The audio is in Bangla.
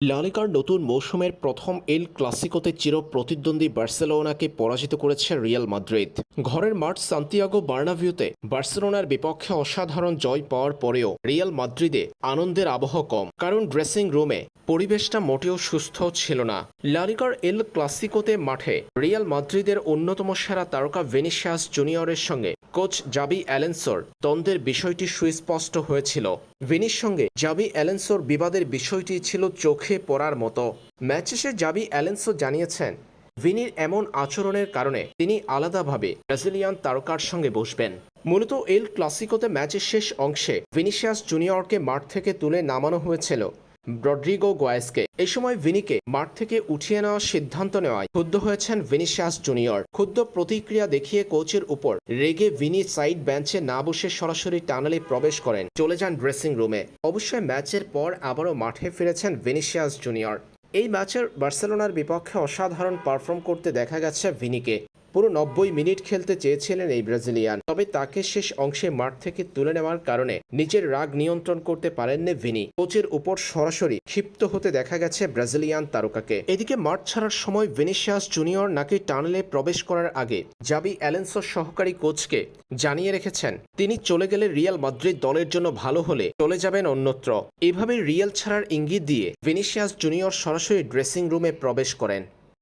লালিকার নতুন মৌসুমের প্রথম এল ক্লাসিকোতে চির প্রতিদ্বন্দ্বী বার্সেলোনাকে পরাজিত করেছে রিয়াল মাদ্রিদ। ঘরের মাঠ সান্তিয়াগো বার্নাভিউতে বার্সেলোনার বিপক্ষে অসাধারণ জয় পাওয়ার পরেও রিয়াল মাদ্রিদে আনন্দের আবহ কম। কারণ ড্রেসিং রুমে পরিবেশটা মোটেও সুস্থ ছিল না। লালিকার এল ক্লাসিকোতে মাঠে রিয়াল মাদ্রিদের অন্যতম সেরা তারকা ভেনিসিয়াস জুনিয়রের সঙ্গে কোচ জাবি অ্যালেন্সোর দ্বন্দ্বের বিষয়টি সুস্পষ্ট হয়েছিল। ভিনির সঙ্গে জাবি অ্যালেন্সোর বিবাদের বিষয়টি ছিল চোখে পড়ার মতো। ম্যাচ শেষে জাবি অ্যালেন্সো জানিয়েছেন, ভিনির এমন আচরণের কারণে তিনি আলাদাভাবে ব্রাজিলিয়ান তারকার সঙ্গে বসবেন। মূলত এল ক্লাসিকোতে ম্যাচের শেষ অংশে ভিনিসিয়াস জুনিয়রকে মাঠ থেকে তুলে নামানো হয়েছিল। রড্রিগো গোয়েসকে এই সময় ভিনিকে মাঠ থেকে উঠিয়ে নেওয়ার সিদ্ধান্ত নেওয়ায় ক্ষুব্ধ হয়েছেন ভিনিসিয়াস জুনিয়র। ক্ষুব্ধ প্রতিক্রিয়া দেখিয়ে কোচের উপর রেগে ভিনি সাইড বেঞ্চে না বসে সরাসরি টানেলে প্রবেশ করেন। চলে যান ড্রেসিং রুমে। অবশ্যই ম্যাচের পর আবারও মাঠে ফিরেছেন ভিনিসিয়াস জুনিয়র। এই ম্যাচের বার্সেলোনার বিপক্ষে অসাধারণ পারফর্ম করতে দেখা গেছে ভিনিকে। পুরো নব্বই মিনিট খেলতে চেয়েছিলেন এই ব্রাজিলিয়ান। তবে তাকে শেষ অংশে মাঠ থেকে তুলে নেওয়ার কারণে নিজের রাগ নিয়ন্ত্রণ করতে পারেননি ভিনি। কোচের উপর সরাসরি ক্ষিপ্ত হতে দেখা গেছে ব্রাজিলিয়ান তারকাকে। এদিকে মাঠ ছাড়ার সময় ভিনিসিয়াস জুনিয়র নাকি টানেলে প্রবেশ করার আগে জাবি অ্যালেন্সোর সহকারী কোচকে জানিয়ে রেখেছেন, তিনি চলে গেলে রিয়াল মাদ্রিদ দলের জন্য ভালো হলে চলে যাবেন অন্যত্র। এভাবে রিয়াল ছাড়ার ইঙ্গিত দিয়ে ভিনিসিয়াস জুনিয়র সরাসরি ড্রেসিং রুমে প্রবেশ করেন।